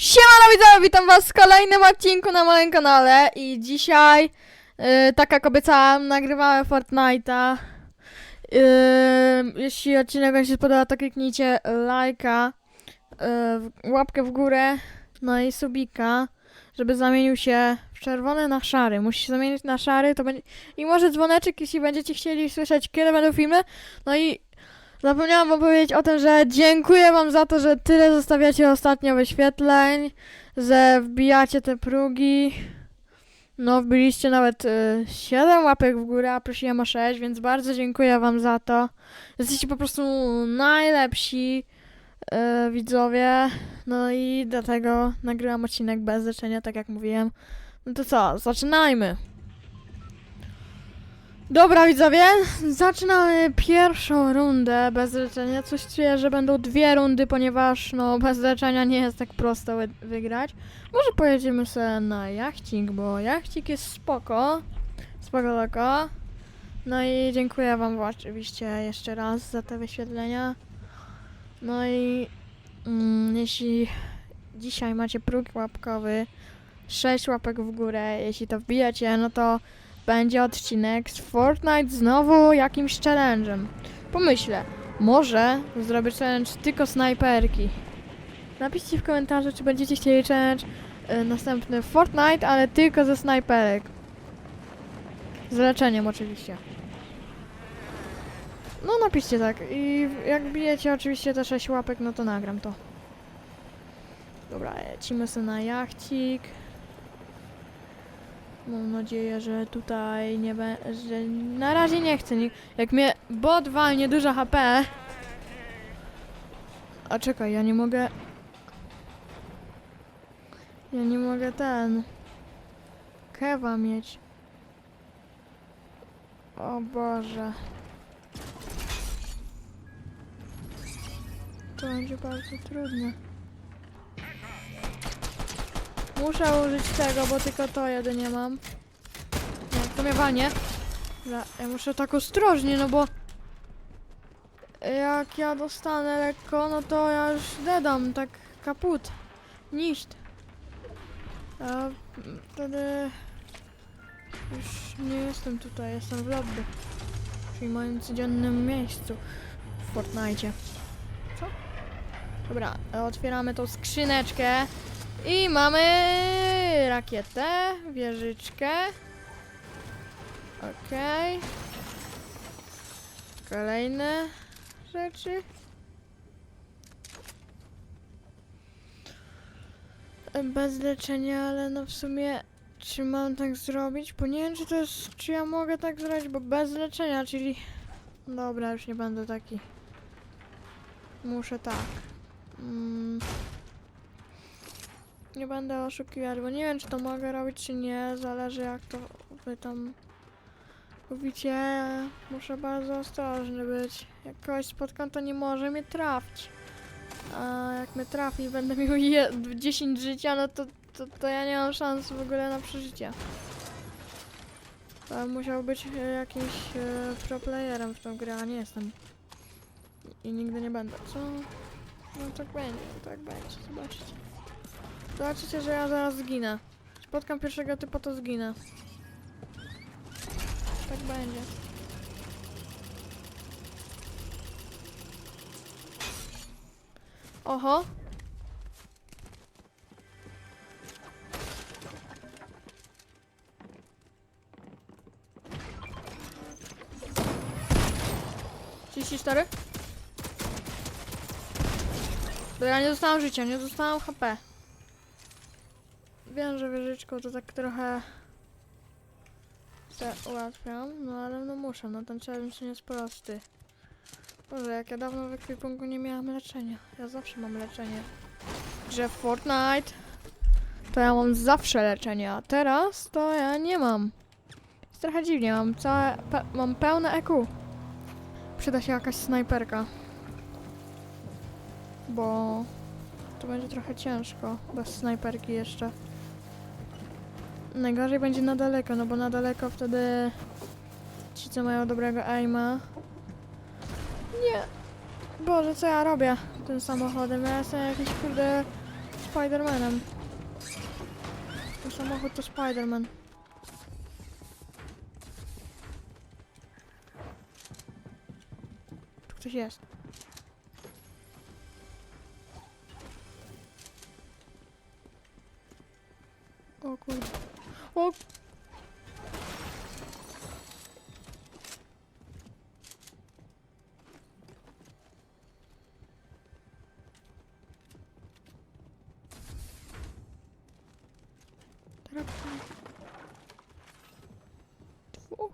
Siemano widzowie, witam was w kolejnym odcinku na moim kanale i dzisiaj, yy, tak jak obiecałam, nagrywamy Fortnite'a. Yy, jeśli odcinek wam się spodoba, to kliknijcie lajka, yy, łapkę w górę, no i subika, żeby zamienił się w czerwony na szary. Musi się zamienić na szary, to będzie... I może dzwoneczek, jeśli będziecie chcieli słyszeć, kiedy będą filmy. No i Zapomniałam wam powiedzieć o tym, że dziękuję wam za to, że tyle zostawiacie ostatnio wyświetleń, że wbijacie te progi. No, wbiliście nawet y, 7 łapek w górę, a prosiłem o 6, więc bardzo dziękuję wam za to. Jesteście po prostu najlepsi y, widzowie. No i dlatego nagrywam odcinek bez leczenia, tak jak mówiłem. No to co, zaczynajmy! Dobra widzowie, zaczynamy pierwszą rundę bez leczenia. Coś czuję, że będą dwie rundy, ponieważ no bez leczenia nie jest tak prosto wy wygrać. Może pojedziemy sobie na jachcik, bo jachcik jest spoko. Spoko loko. No i dziękuję wam oczywiście jeszcze raz za te wyświetlenia. No i mm, jeśli dzisiaj macie próg łapkowy, 6 łapek w górę, jeśli to wbijacie, no to będzie odcinek z Fortnite znowu jakimś challenge'em. Pomyślę, może zrobię challenge tylko snajperki. Napiszcie w komentarzu, czy będziecie chcieli challenge y, następny Fortnite, ale tylko ze snajperek. Z leczeniem oczywiście. No napiszcie tak i jak bijecie oczywiście te 6 łapek, no to nagram to. Dobra, lecimy sobie na jachcik. Mam nadzieję, że tutaj nie będzie, na razie nie chcę. Jak mnie bot walnie dużo HP. A czekaj, ja nie mogę. Ja nie mogę ten. Kewa mieć. O Boże. To będzie bardzo trudne. Muszę użyć tego, bo tylko to jedynie mam. Nie, to mnie walnie. Dobra, ja muszę tak ostrożnie, no bo... Jak ja dostanę lekko, no to ja już dedam, tak kaput. Niszcz. A wtedy... Już nie jestem tutaj, jestem w lobby. Czyli moim codziennym miejscu w Fortnite. Co? Dobra, otwieramy tą skrzyneczkę. I mamy rakietę, wieżyczkę. Okej. Kolejne rzeczy. Bez leczenia, ale no w sumie czy mam tak zrobić? Bo nie wiem czy to jest, czy ja mogę tak zrobić, bo bez leczenia, czyli... Dobra, już nie będę taki. Muszę tak. Mm. Nie będę oszukiwać, bo nie wiem, czy to mogę robić, czy nie. Zależy, jak to wy tam mówicie. Muszę bardzo ostrożny być. Jak kogoś spotkam, to nie może mnie trafić. A jak mnie trafi i będę miał je 10 życia, no to, to, to ja nie mam szans w ogóle na przeżycie. To musiał być e, jakimś e, pro playerem w tą grę, a nie jestem. I nigdy nie będę. Co? No tak będzie, tak będzie. Zobaczcie. Zobaczycie, że ja zaraz zginę. Spotkam pierwszego typu, to zginę. Tak będzie. Oho. Trzydzieści cztery. Ja nie dostałam życia, nie dostałam HP. Wiem, że wieżyczką to tak trochę se ułatwiam, no ale no muszę, no ten challenge nie jest prosty. Boże, jak ja dawno w ekwipunku nie miałam leczenia. Ja zawsze mam leczenie. Grze w Fortnite to ja mam zawsze leczenie, a teraz to ja nie mam. Jest trochę dziwnie, mam całe, pe mam pełne EQ. Przyda się jakaś snajperka. Bo to będzie trochę ciężko, bez snajperki jeszcze. Najgorzej będzie na daleko, no bo na daleko wtedy ci, co mają dobrego aima. Nie. Boże, co ja robię tym samochodem? Ja jestem jakiś kurde Spidermanem. To samochód to Spiderman. Tu ktoś jest. O! Teraz Dwóch.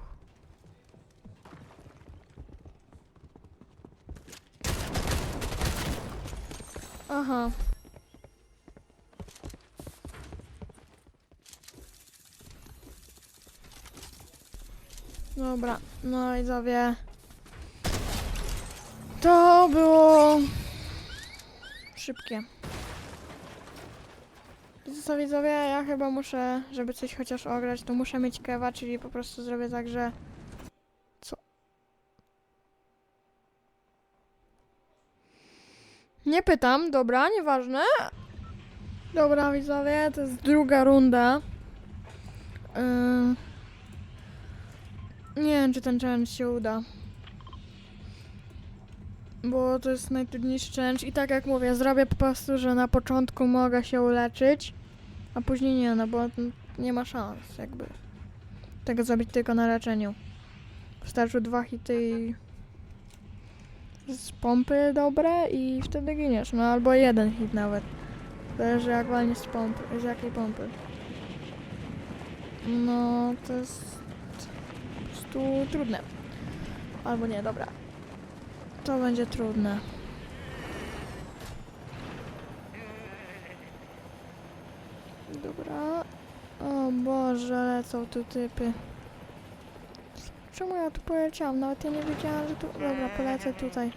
Dobra, no i zawie. To było szybkie. Co widzowie, ja chyba muszę, żeby coś chociaż ograć, to muszę mieć kewa, czyli po prostu zrobię tak, że... Co? Nie pytam, dobra, nieważne. Dobra widzowie, to jest druga runda. Yy... Nie wiem, czy ten challenge się uda. Bo to jest najtrudniejszy challenge i tak jak mówię, zrobię po prostu, że na początku mogę się uleczyć, a później nie, no bo nie ma szans jakby tego zrobić tylko na leczeniu. Wystarczy dwa hity i z pompy dobre i wtedy giniesz, no albo jeden hit nawet. Zależy jak walnie z pompy, z jakiej pompy. No, to jest prostu trudne. Albo nie, dobra. To będzie trudne. Dobra. O Boże, lecą tu typy. Czemu ja tu poleciałam? Nawet ja nie wiedziałam, że tu... Dobra, polecę tutaj.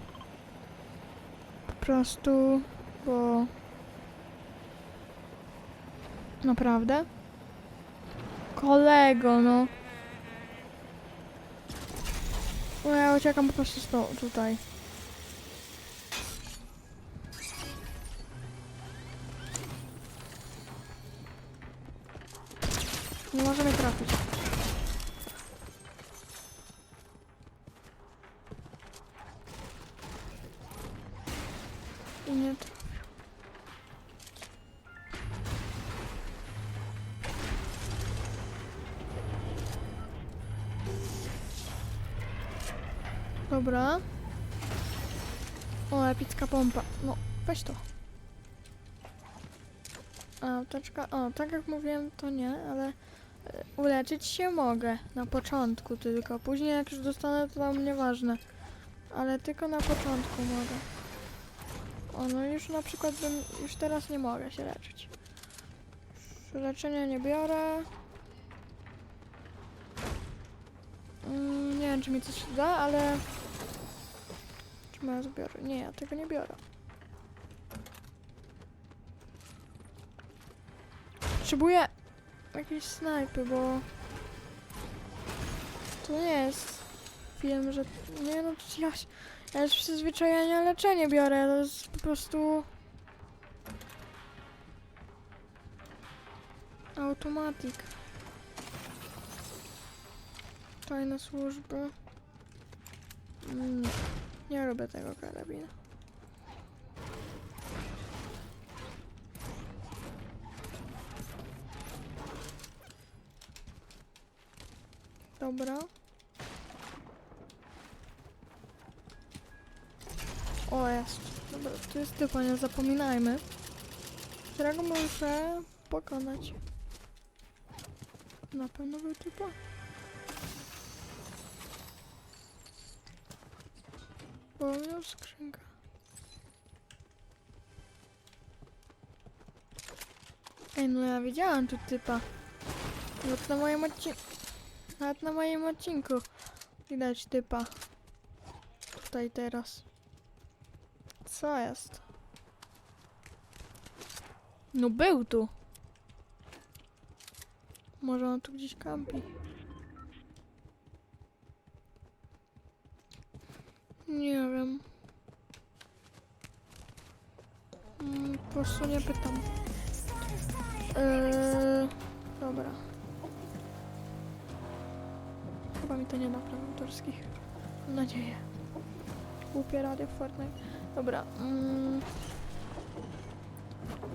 Po prostu, bo... Naprawdę? Kolego, no. No ja uciekam po prostu stąd, tutaj. Nie może mnie trafić. I nie Dobra. O, epicka pompa. No, weź to. Apteczka. O, tak jak mówiłem, to nie, ale e, uleczyć się mogę. Na początku tylko. Później jak już dostanę, to tam nieważne. Ale tylko na początku mogę. O, no już na przykład bym, już teraz nie mogę się leczyć. Leczenia nie biorę. Mm, nie wiem, czy mi coś da, ale... Czy ja zbiorę? Nie, ja tego nie biorę. Potrzebuję jakiejś snajpy, bo... To nie jest film, że... Nie no, to ja, ja już przyzwyczajenia leczenie biorę, to jest po prostu... Automatik. Tajne służby. Mm, nie lubię tego karabinu. Dobra. O, jest. Dobra, tu jest typa, nie zapominajmy. Którego muszę pokonać. Na pewno był typa. Bo miał skrzynkę. Ej, no ja widziałam tu typa. Nawet na moim odcinku. Nawet na moim odcinku widać typa. Tutaj teraz. Co jest? No był tu. Może on tu gdzieś kampi. Nie wiem. Mm, po prostu nie pytam. Yy, dobra. Chyba mi to nie da praw autorskich. Mam nadzieję. Głupie radio Fortnite. Dobra. Mm.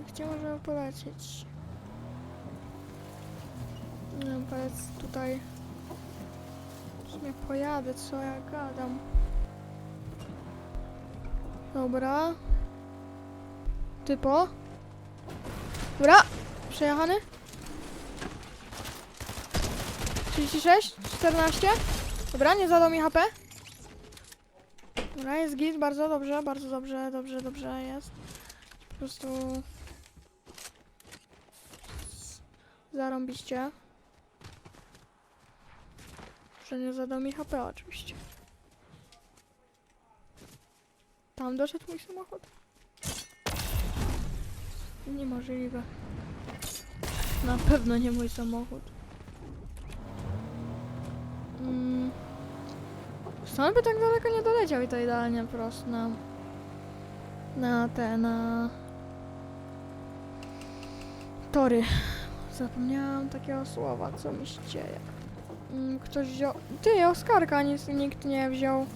Gdzie możemy polecieć? Nie wiem, powiedz tutaj. W sumie pojadę, co ja gadam. Dobra. Typo. Dobra. Przejechany. 36, 14. Dobra, nie zadał mi HP. Dobra, jest git, bardzo dobrze, bardzo dobrze, dobrze, dobrze jest. Po prostu... Zarąbiście. Że nie zadał mi HP oczywiście. Tam doszedł mój samochód. Niemożliwe. Na pewno nie mój samochód. Mm. Stąd by tak daleko nie doleciał i to idealnie prosto na... Na te, na... Tory. Zapomniałam takiego słowa, co mi się dzieje. Mm, Ktoś wziął... Ty, Oskarka nic, nikt nie wziął.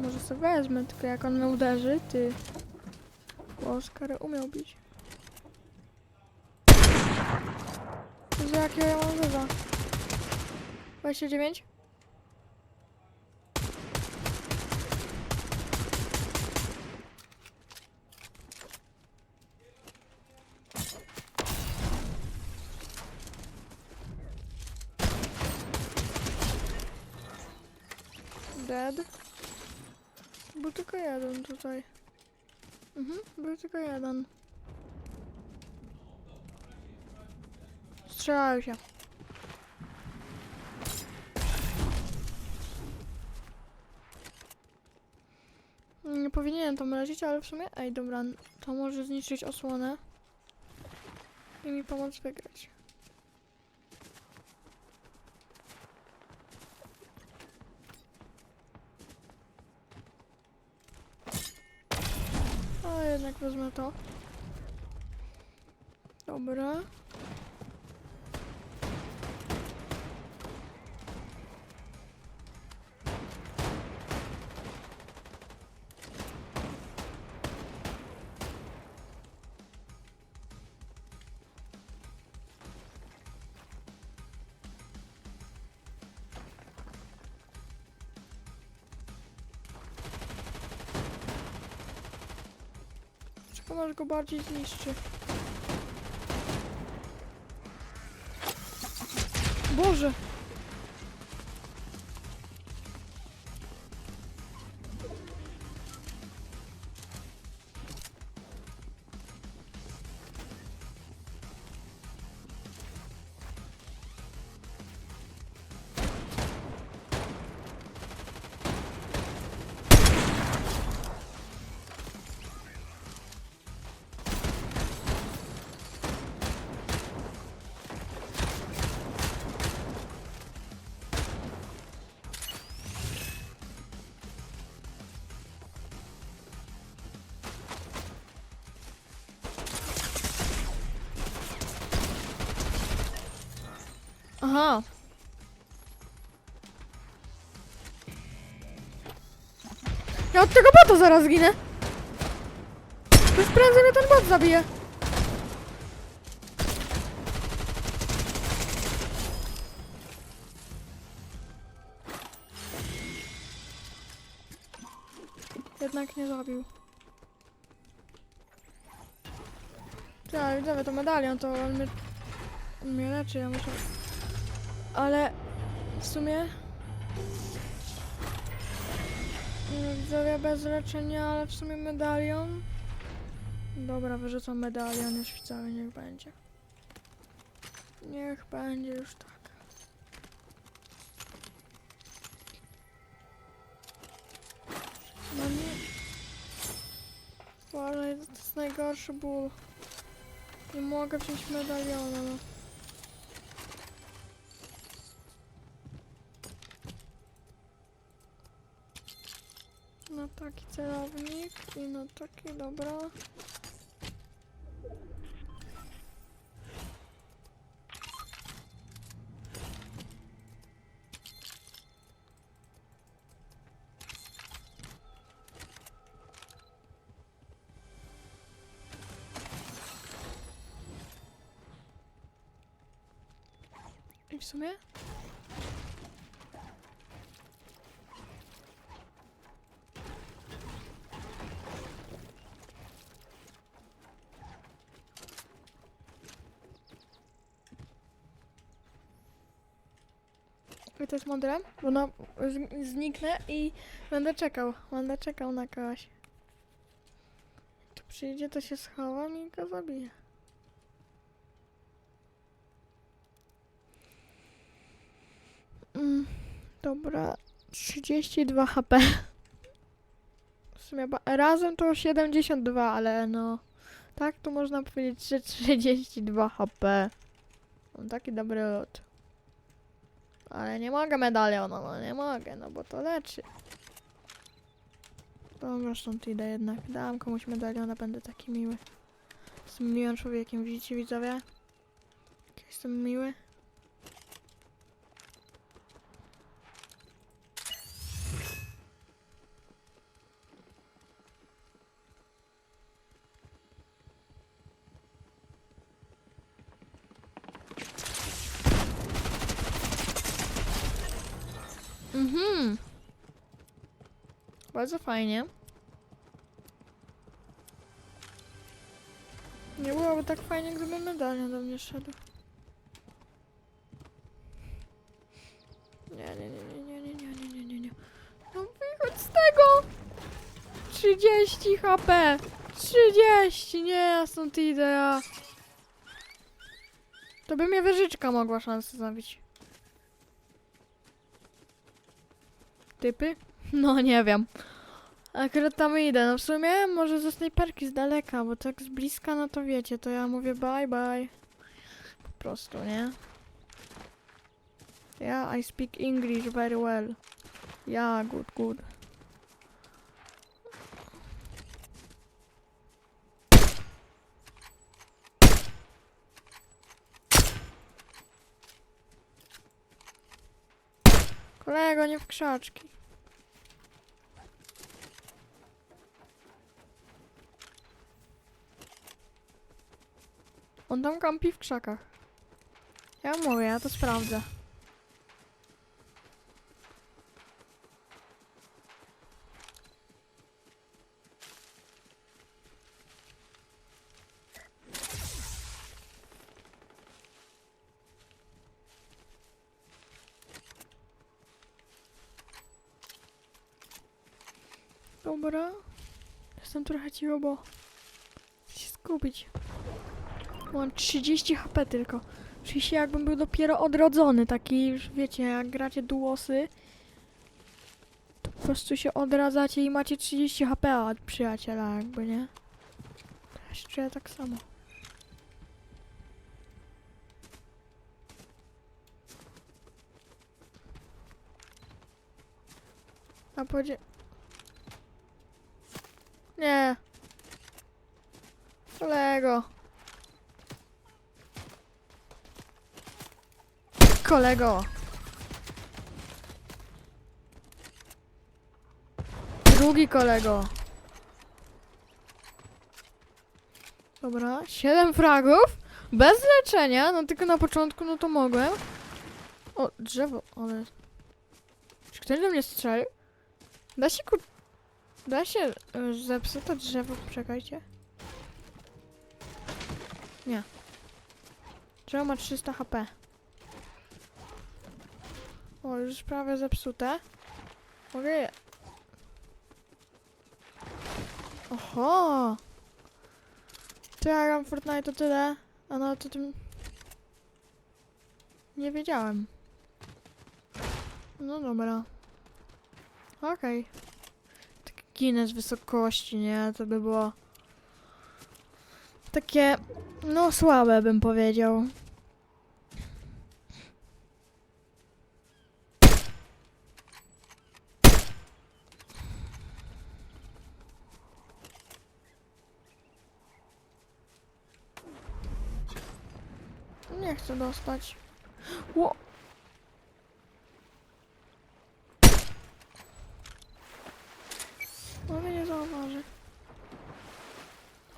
Może sobie wezmę, tylko jak on mnie uderzy, ty... Bo Oskar umiał bić. Za jakiego ja mam wyza? 29? Dead. Był tylko jeden tutaj. Mhm, był tylko jeden. Strzelają się. Nie powinienem tam lecieć, ale w sumie... Ej, dobra, to może zniszczyć osłonę. I mi pomóc wygrać. Jednak wezmę to. Dobra. Przekonasz go bardziej zniszczy. Boże! Aha. Ja od tego bota zaraz zginę. Już prędzej mnie ten bot zabije. Jednak nie zabił. Ale widzowie, to medalion, to on mnie, on mnie leczy, ja muszę... Ale w sumie... Widzowie bez leczenia, ale w sumie medalion. Dobra, wyrzucam medalion już cały, niech będzie. Niech będzie już tak. No nie... Boże, to jest najgorszy ból. Nie mogę wziąć medaliona, no. taki celownik i na taki, dobra. I w sumie To jest mądre, bo no, zniknę i będę czekał. Będę czekał na kogoś. Tu przyjdzie, to się schowam i go zabiję. Mm, dobra, 32 HP. W sumie razem to 72, ale no... Tak to można powiedzieć, że 32 HP. Mam taki dobry lot. Ale nie mogę medalionu, no nie mogę, no bo to leczy. Dobra, stąd idę jednak. Dam komuś medaliona, będę taki miły. Jestem miłym człowiekiem, widzicie widzowie? Jestem miły. Mhm. Bardzo fajnie. Nie byłoby tak fajnie, gdyby medalion do mnie szedł. Nie, nie, nie, nie, nie, nie, nie, nie, nie, nie. No wychodź z tego! 30 HP! 30! Nie, ja stąd idę, ja. To by mnie wieżyczka mogła szansę zabić. Typy? No nie wiem. Akurat tam idę. No w sumie może ze snajperki z daleka, bo tak z bliska, no to wiecie, to ja mówię bye bye. Po prostu, nie? Yeah, I speak English very well. Yeah, good, good. Kolego, nie w krzaczki. On tam kampi w krzakach. Ja mówię, ja to sprawdzę. Dobra. Jestem trochę cicho, bo... się skupić. Mam 30 HP tylko. Się jakbym był dopiero odrodzony, taki już wiecie, jak gracie duosy. To po prostu się odradzacie i macie 30 HP od przyjaciela jakby, nie? Ja się czuję tak samo. A podzie... Nie. Kolego. Kolego. Drugi kolego. Dobra, 7 fragów. Bez leczenia, no tylko na początku, no to mogłem. O, drzewo, ale... Czy ktoś do mnie strzelił? Da się kur... Da się y, zepsute drzewo, czekajcie. Nie. Drzewo ma 300 HP. O, już prawie zepsute. Mogę. Oho! To ja gram Fortnite to tyle, a no to tym... Nie wiedziałem. No dobra. Okej. Tak ginę z wysokości, nie? To by było... Takie... No słabe bym powiedział. dostać. Ło! No On mnie nie zauważy.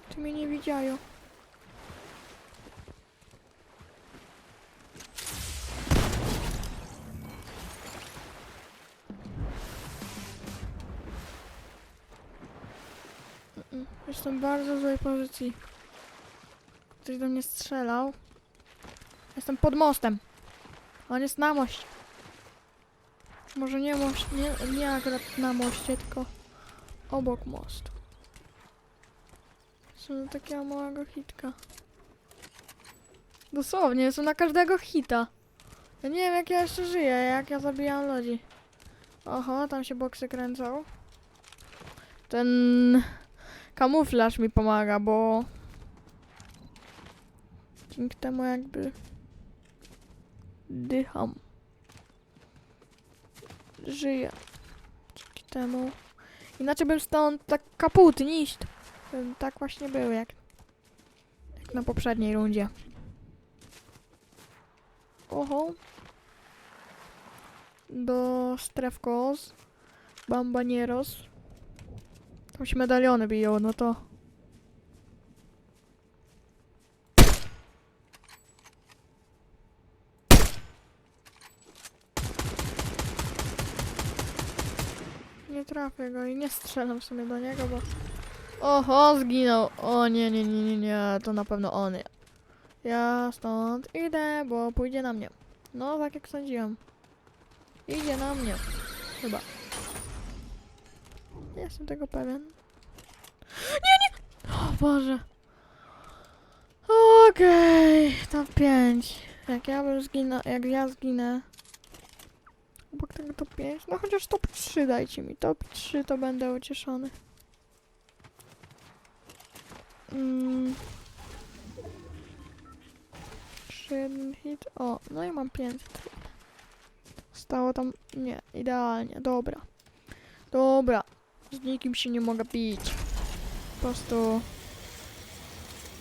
Ty mnie nie widziają. Jestem w bardzo złej pozycji. Ktoś do mnie strzelał. Jestem pod mostem. On jest na moście. Może nie mość, nie, nie akurat na moście, tylko obok mostu. Są takiego małego hitka. Dosłownie, jestem na każdego hita. Ja nie wiem jak ja jeszcze żyję, jak ja zabijam ludzi. Oho, tam się boksy kręcą. Ten kamuflaż mi pomaga, bo dzięki temu jakby dycham. Żyję. Dzięki temu. Inaczej bym stąd tak kaput, niść. Bym tak właśnie był jak, jak na poprzedniej rundzie. Oho. Do strefkos. Bambanieros. Tam się medaliony biją, no to... Go i nie strzelam w sumie do niego, bo... Oho, zginął. O nie, nie, nie, nie, nie, to na pewno on. Ja stąd idę, bo pójdzie na mnie. No, tak jak sądziłem. Idzie na mnie. Chyba. Nie jestem tego pewien. Nie, nie! O Boże. Okej, top 5. Jak ja bym zginął, jak ja zginę. Tego top 5. No chociaż top 3 dajcie mi. Top 3 to będę ucieszony. Mm. Jeden hit. O, no i mam 500. Stało tam. Nie, idealnie. Dobra. Dobra. Z nikim się nie mogę bić. Po prostu.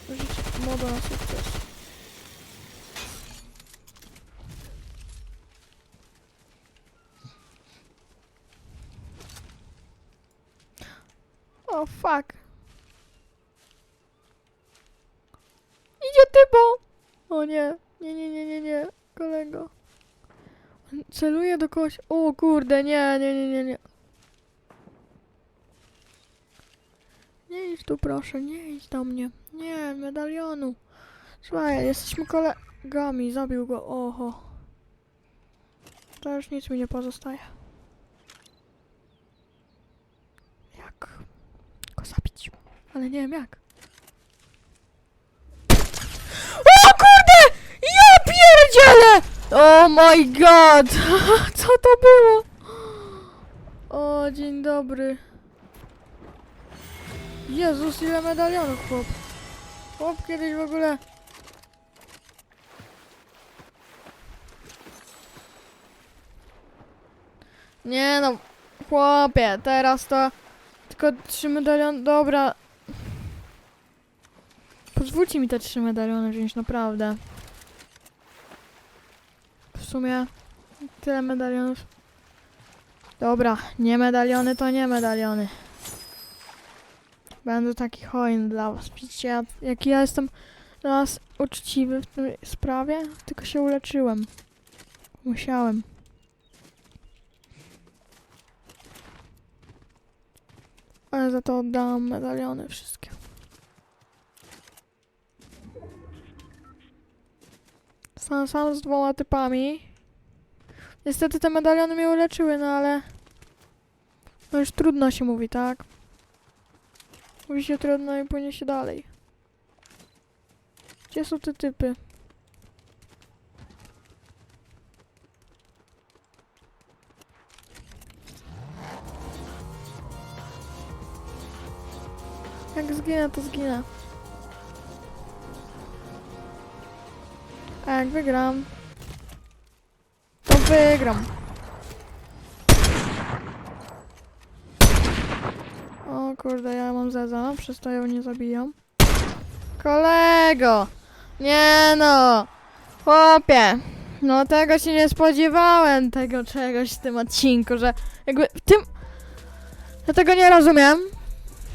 Życie moda na sukces. O, fuck. Idzie typo! O nie, nie, nie, nie, nie, nie, kolego. On Do kogoś. O kurde, nie, nie, nie, nie, nie. Nie idź tu proszę, nie idź do mnie. Nie, medalionu. Słuchaj, jesteśmy kolegami, zabił go, oho. To już nic mi nie pozostaje. Jak go zabić? Ale nie wiem jak. O kurde! Ja pierdzielę! Oh my god! Co to było? O, dzień dobry. Jezus, ile medalionów, chłop. Chłop kiedyś w ogóle... Nie no, chłopie, teraz to... Tylko trzy medaliony, dobra. Pozwólcie mi te trzy medaliony wziąć, naprawdę. Sumie tyle medalionów. Dobra, nie medaliony to nie medaliony. Będę taki hojny dla was. Widzicie, ja- jaki ja jestem teraz uczciwy w tej sprawie? Tylko się uleczyłem. Musiałem. Ale za to oddałam medaliony wszystkie. Sam, sam z dwoma typami. Niestety te medaliony mnie uleczyły, no ale... No już trudno się mówi, tak? Mówi się trudno i płynie się dalej. Gdzie są te typy? Jak zginę, to zginę. Jak wygram, to wygram. O kurde, ja mam zeza, przez to ją nie zabiją. Kolego! Nie no! Chłopie! No tego się nie spodziewałem, tego czegoś w tym odcinku, że jakby w tym... Ja tego nie rozumiem.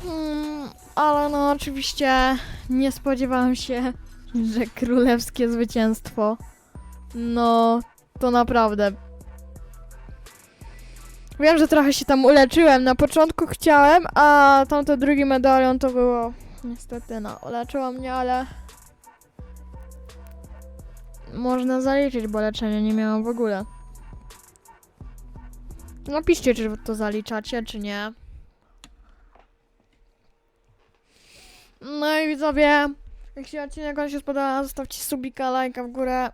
Mm, ale no oczywiście nie spodziewałam się, że królewskie zwycięstwo. No, to naprawdę. Wiem, że trochę się tam uleczyłem. Na początku chciałem, a tamten drugi medalion to było. Niestety, no, uleczyło mnie, ale. Można zaliczyć, bo leczenia nie miałam w ogóle. Napiszcie, czy to zaliczacie, czy nie. No i widzowie, jeśli odcinek wam się spodobał, zostawcie subika, lajka w górę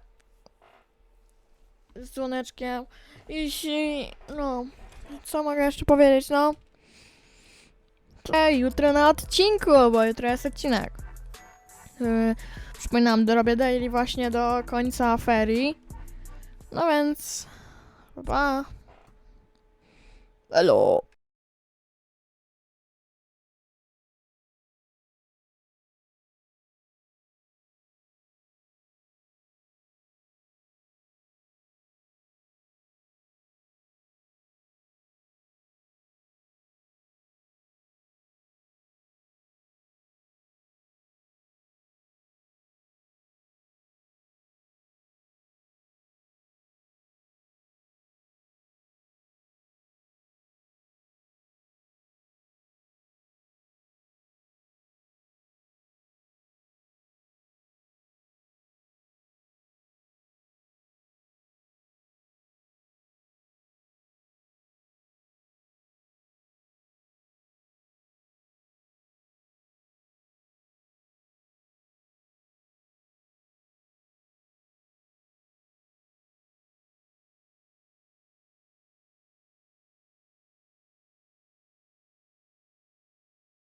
z dzwoneczkiem. Jeśli, no, co mogę jeszcze powiedzieć, no? Ej, jutro na odcinku, bo jutro jest odcinek. Yy, przypominam, dorobię daily właśnie do końca ferii. No więc, pa. Hello.